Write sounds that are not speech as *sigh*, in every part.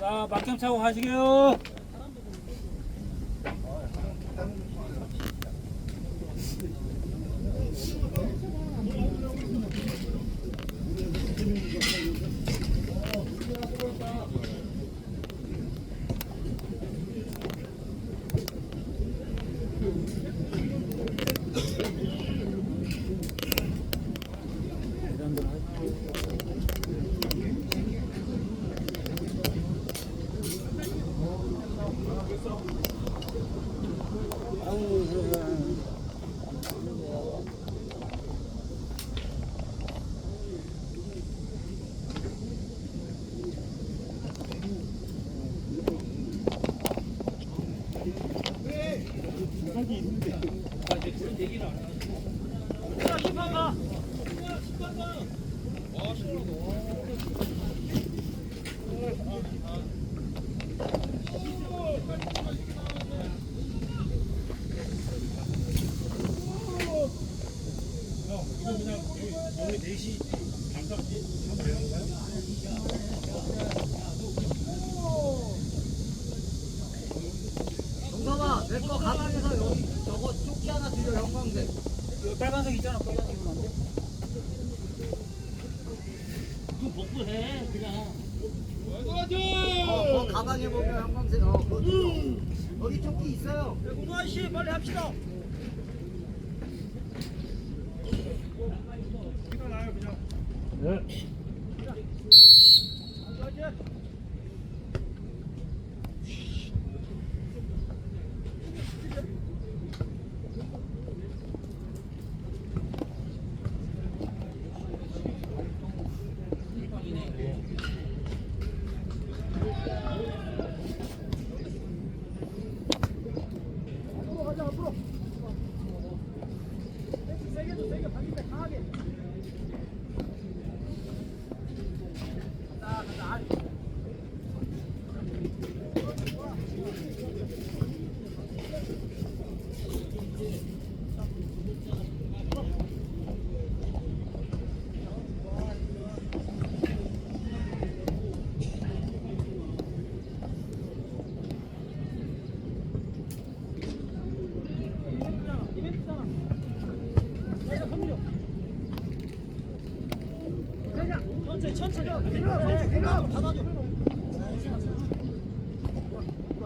자, 막경 차고 가시게요. 정성아, 내 거 가방에서 여기 저거 조끼 하나 드려 형광색. 여기 빨간색 있잖아. 빨간색이면 안 돼? 어, 그 가방에 보면 형광색. 어, 그거 드려. 여기 조끼 있어요. 공아씨 빨리 합시다. 네. 천천히 천천히. 그냥 받아줘.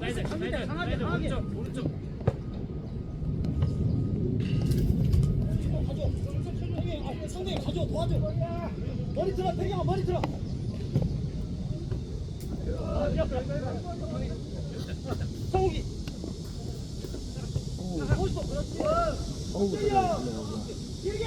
사이드 사이드 사이드 오른쪽 오른쪽. 가져. 형이 앞에 상대 가져 도와줘. 머리 들어 태경아 머리 들어. 성욱이. 하고 싶어 그렇지. 뛰어. 길게.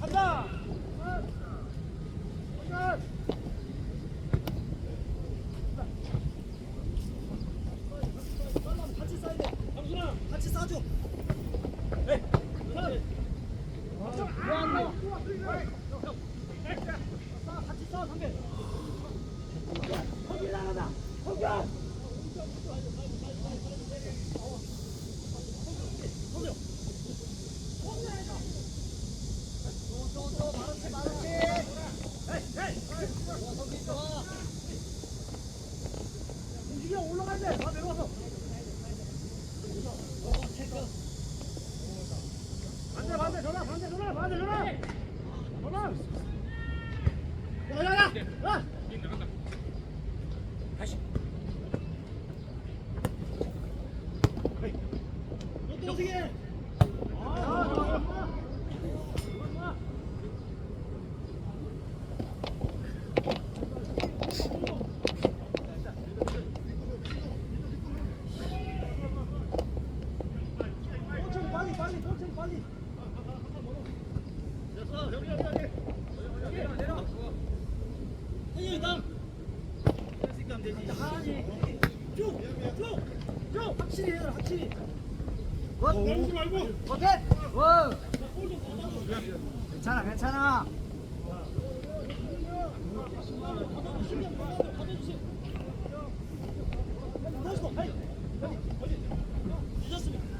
간다. 같이 싸야 돼. 강순아, 같이 싸줘. 에이. 왜안 나와? 싸, 같이 싸, 상대. 거기 나가다. 성경. 성경. 움직여 올라가야 돼. 다 내려와서. 반대 반대 전화 반대 전화 반대 전화. 전화. 야야야. 야. 다시. 또 어떻게 해? 아, 원. 괜찮아 괜찮아.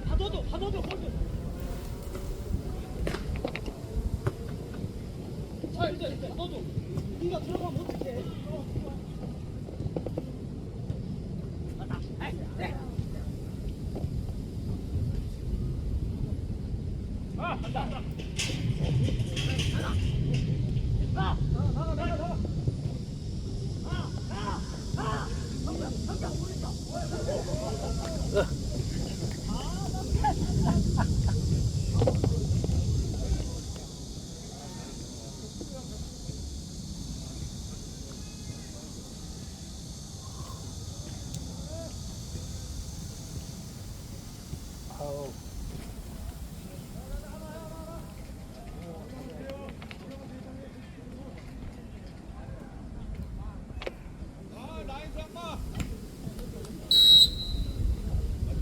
받아줘 받아줘 골 일단 받아줘. 네가 들어가면 어떡해?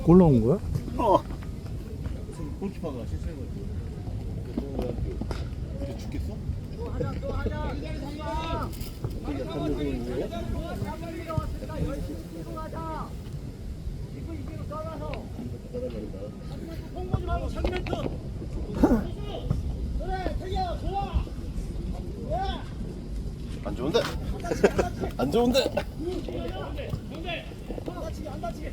골 넣은 거야? 골키퍼가 실수해가지고 이제 죽겠어? 홍보지 말고 장면트. 그래, 태기야, 좋아. 야, 안 좋은데? *laughs* 안 좋은데? 안 다치게, 안 다치게.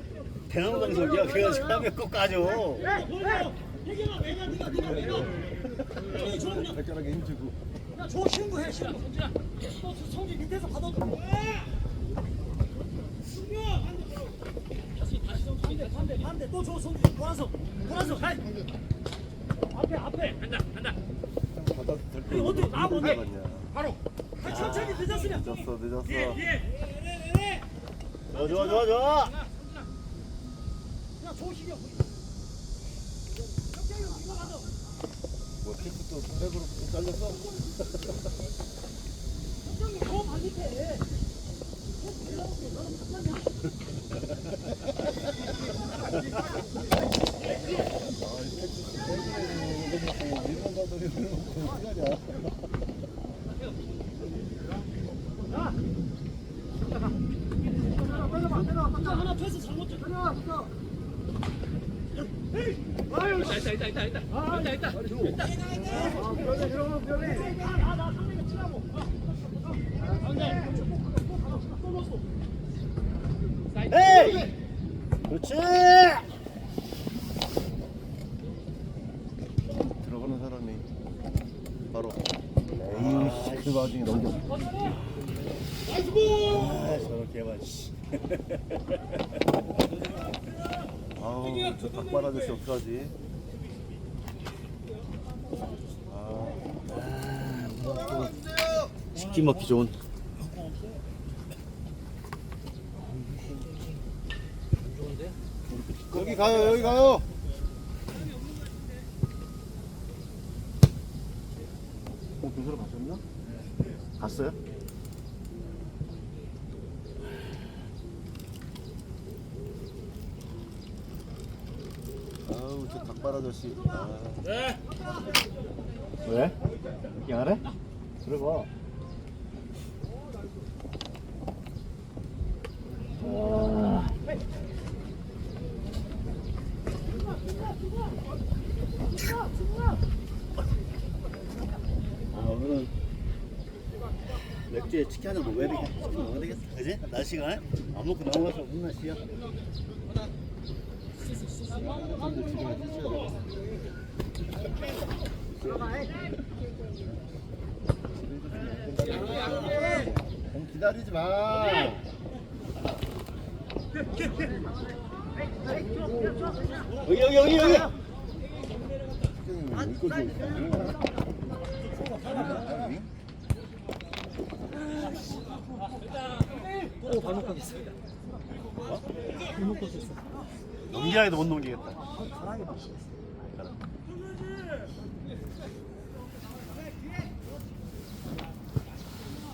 대나무 강석이야 그래가지고 하면 꼭 내가. 저기 좋으면 발가락에 힘주고. 야, 저 친구 해, 친구. 성진아, 너 성진 밑에서 받아줘. 다시, 다시 성 반대, 반대, 반대. 또줘 성진. 돌아서, 돌아서. 가. 앞에, 앞에. 간다, 간다. 이거 어떻게 나? 갔냐. 바로. 아, 천천히 늦었으면. 늦었어, 늦었어. 좋아 좋아 좋아 좋아 야, 조식이야. 형님, 이거 가져. 뭐, 테이프도 백으로 잘렸어? 많이 패. 일본 가더니 어떡하냐. 자, 하나 패스 잘못 줘. 하나, 붙어. 나, 나 상대가 치라고. 에이 그렇지 들어가는 사람이 바로 에이씨 그 와중에 넘겨. 아 저렇게 해봐 씨. *laughs* 아우 저 닭발 아저씨 어떡하지. 아 치킨 먹기 좋은. 여기 가요 여기 가요 어 교수로 가셨나? 갔어요? 아우 저 닭발 아저씨 아. 왜? 안 해? 그래 봐. 아, 아 오늘은 맥주에 치킨 한잔 먹어야 되겠다 치킨 먹어야 되겠다 그지? 날씨가 안 먹고 넘어가서 무슨 날씨야. 형 기다리지 마. 여기 여기 여기 여기. 태경이 왜이 거 줘? 또 발목 꺾였어. 발목 꺾였어. 넘기라 해도 못 넘기겠다. 가랑이 맞았어.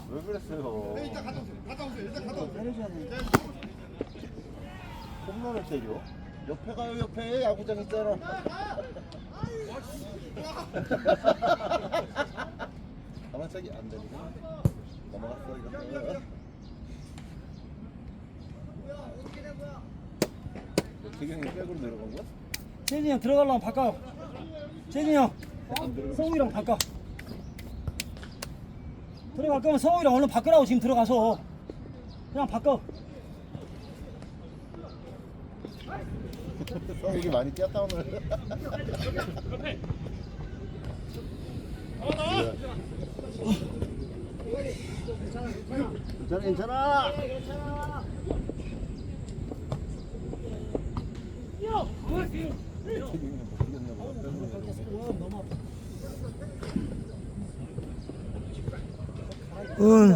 왜 그랬어요? 때려줘야 돼. 홈런을 때려? 옆에 가요 옆에 야구장 있잖아. 가만차기 안 되니까 넘어갔어 이거. 너 태경이 백으로 내려간 거야? 재진이 형 들어가려면 바꿔. 재진이 형, 성우이랑 바꿔. 들어갈 거면 성우이랑 얼른 바꾸라고 지금 들어가서. 그냥 바꿔. 성욱이 많이 뛰었다 오늘. *laughs* 괜찮아 괜찮아. 거. 응.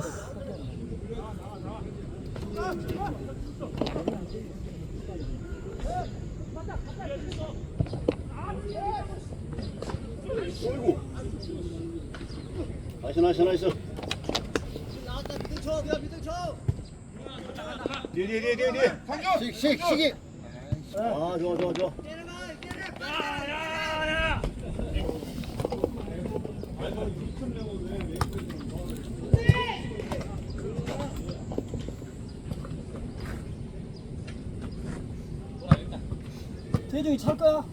나이스 나이스 나이스. 뒤에 뒤에 뒤에 뒤에 뒤에. 식, 식, 식이. 아 좋아 좋아 좋아. 재중이 찰 거야?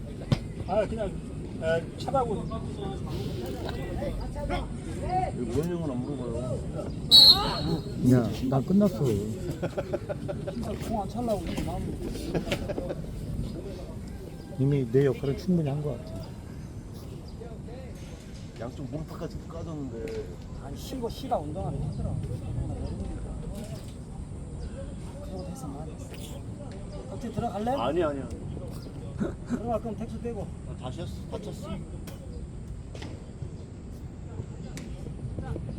아 그냥 아, 차다고 모현 형은 안 물어봐요. 야, 나 끝났어. 공안 찰라고 이렇게 마음. 이미 내 역할을 충분히 한 것 같아. 양쪽 무릎까지 까졌는데. 아니 쉬고 쉬다 운동하면 힘들어. 그러고 해서 많이 했어. 어떻게 들어갈래? 아니 아니야. 들어갈 거면 택시 떼고. 다시 했어 다쳤어.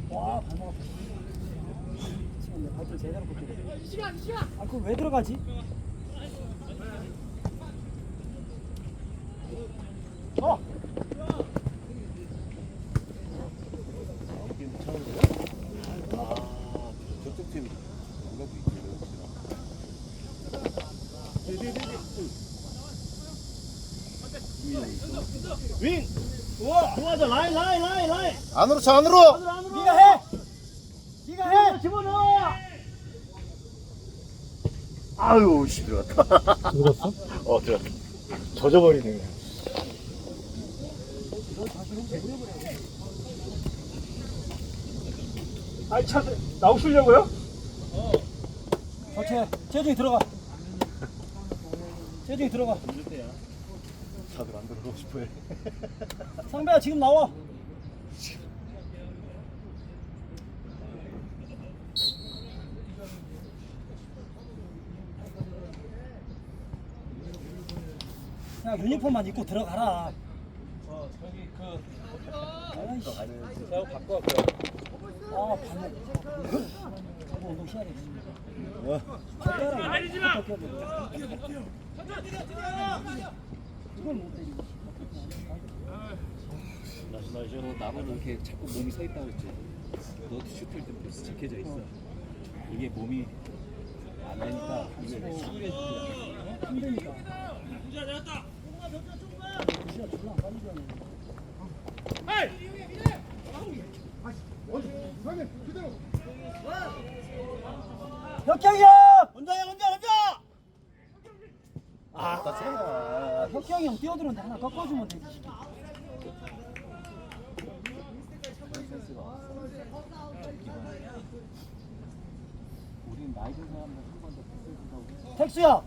와 발목 아파. 내 발길 제대로 꺾이네. 아 그거 왜 들어가지? 어. 게임 차는데. 아, 저쪽 팀 누가도 윙. 우와 좋아져 라인 라인 라인 라인. 안으로 차 안으로. 네가 해. 네가 해. 집어넣어. 아유 씨 들어갔다. *laughs* 들었어? 어 들어갔다. 젖어버리네 그냥. 아이 차 나오시려고요? 오케이. 재중이 들어가. 재중이 들어가. 다들 안 들어가고 싶어 해. *laughs* 상배야 지금 나와. 유니폼만 입고 들어가라. 어 저기 그 아이씨. 제가 바꿔 갈게요 아 발목. 저거 운동 시야겠지 아니지 마. 이걸 못 때리고. 나이스 나이스. 나만 이렇게 자꾸 몸이 서 있다 그랬지. 너 슈트일 때 벌써 지켜져 있어. 이게 몸이 안 되니까 이게 수그려지더라. 힘드니까. 시야 졸라 안 빠지잖아 혁경이 형! 혼자야 혼자 혼자. 아, 차야. 혁경이 형 뛰어들었는데 하나 꺾어주면 되지. 우리는 나이 든 사람들 한번더 패스 준다고. 택수야,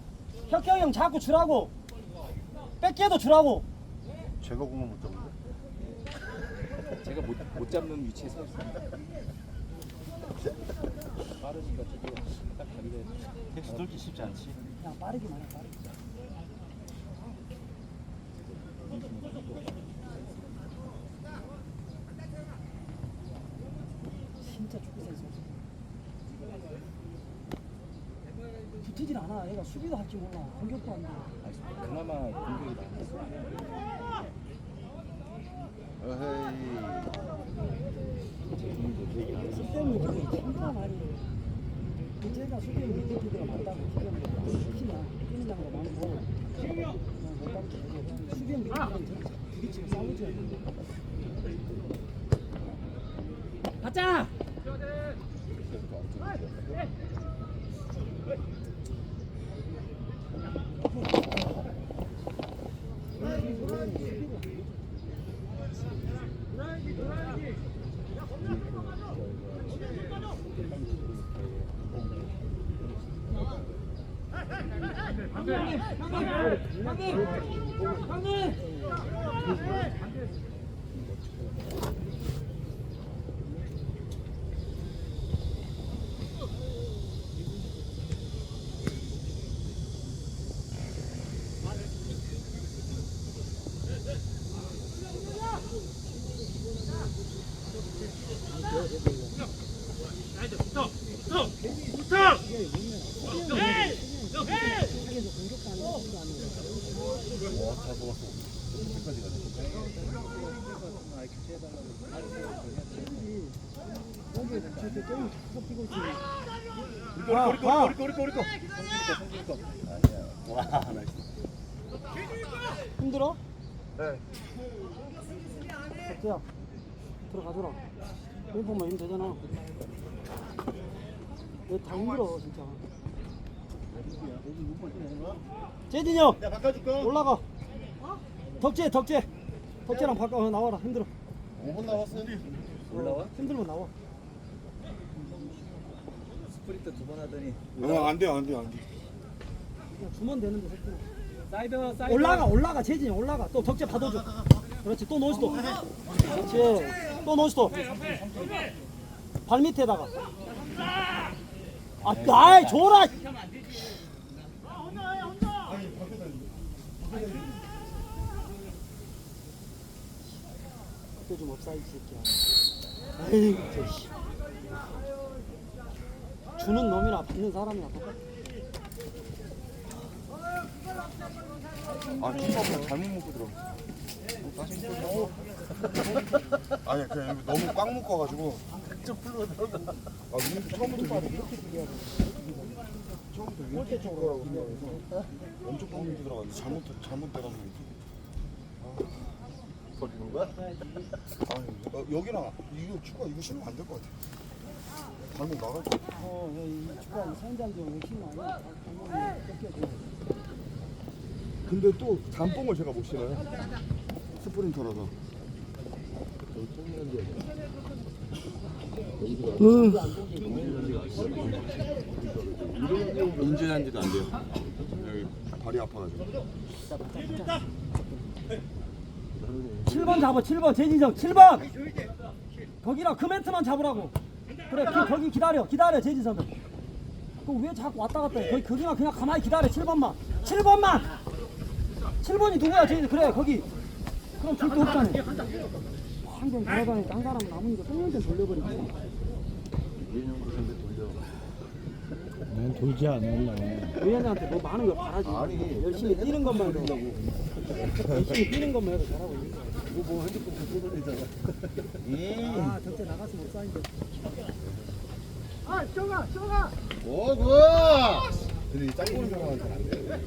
혁경이 형 자꾸 주라고. 뺏기도 주라고. 제가 공을 못 잡는데. *laughs* 제가 못, 못 잡는 위치에 서 있습니다. 빠르니까 저기 딱 갔는데 텍스 어. 돌기 쉽지 않지. 그냥 빠르기만 해. 빠르게. 진짜 축구 센스 없어. 붙이질 않아. 얘가 수비도 할 줄 몰라. 공격도 안 돼. 그나마 공격. 부딪히고 싸우죠. 가자. 우리 거 우리 거 우리 거 우리 거 우리 거. 와 나이스. 힘들어? 네. 야 들어가더라. 왼손만 힘 되잖아. 얘다 힘들어 진짜. 재진이 형야 바꿔줄까? 올라가. 덕재 덕재 덕재랑 바꿔 나와라 힘들어. 5분 남았어. 올라와? 힘들면 나와. 스프린트 두 번 하더니 어, 안 돼요, 안 돼요, 안 돼. 그냥 주면 되는데. 사이드 사이드 올라가 올라가 재진이 올라가 또 덕재 받아줘. 그렇지 또 노스도. 그렇지 또 노스도. 발 밑에다가. 아 나이 줘라. 그때 좀 없사이 새끼야. 에이 저 씨. 주는 놈이나 받는 사람이나 똑같아. 아, 김밥을 잘못 먹고 들어. 다시 먹고 아니, 그냥 여기 너무 꽉 묶어가지고. 좀 들어가. 아, 눈 처음부터 이렇게 들어야 돼. 처음부터 이렇게 들어가고 생각해서 엄청 꽉 묶고 들어갔는데 잘못, 잘못 돼가지고. 버리는 거야? 아니, 어, 여기랑 이거 축구가 이거 신으면 안될 것 같아. 것 같아. 어, 이 축구하는 선장도 열심히 하냐? 감독이 뺏겨줘. 근데 또 잠뽕을 제가 못 신어요. 스프린터라서. 인지한지도 안 돼요. 여기 발이 아파가지고. 7번 잡아, 7번 재진정, 7번. 거기라 그 멘트만 잡으라고. 그래, 그, 거기 기다려, 기다려 재진선. 그왜 자꾸 왔다 갔다 해? 거기 거기만 그냥 가만히 기다려, 7번만, 7번만. 7번이 누구야, 재진? 그래, 거기. 그럼 줄데 없잖아. 한번 돌아다니까 한 사람 남으니까 똥년대 돌려버리고. 난 돌지 않을라. 의원님한테 뭐 많은 걸 바라지. 아니. 열심히 뛰는 것만 해도. 열심히 뛰는 것만 해도 잘하고 있는 거야. 뭐 핸드폰 다 쏟아내잖아. 아, 적재 나갔으면 없사인데. 오, 굿! 근데 이 짧은 경우는 잘안 돼.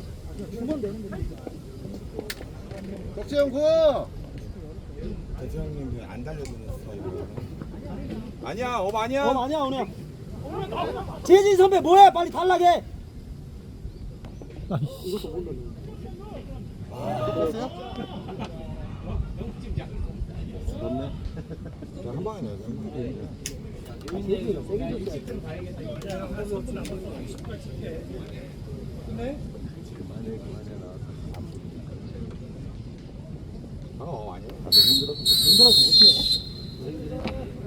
주면 되는데. 덕재형 굿! 대태형님 그냥 안 달려주는 스타일이에요. 아니야, 업 아니야. 어, 아니야, 오늘. 재진 선배 뭐해? 빨리 탈락해. 이것도 몰라. 맞네. 한 방에 넣어야 돼. 재진이가 세게 줬 어. 어, 아니야. 힘들어서. 힘들어서 못해.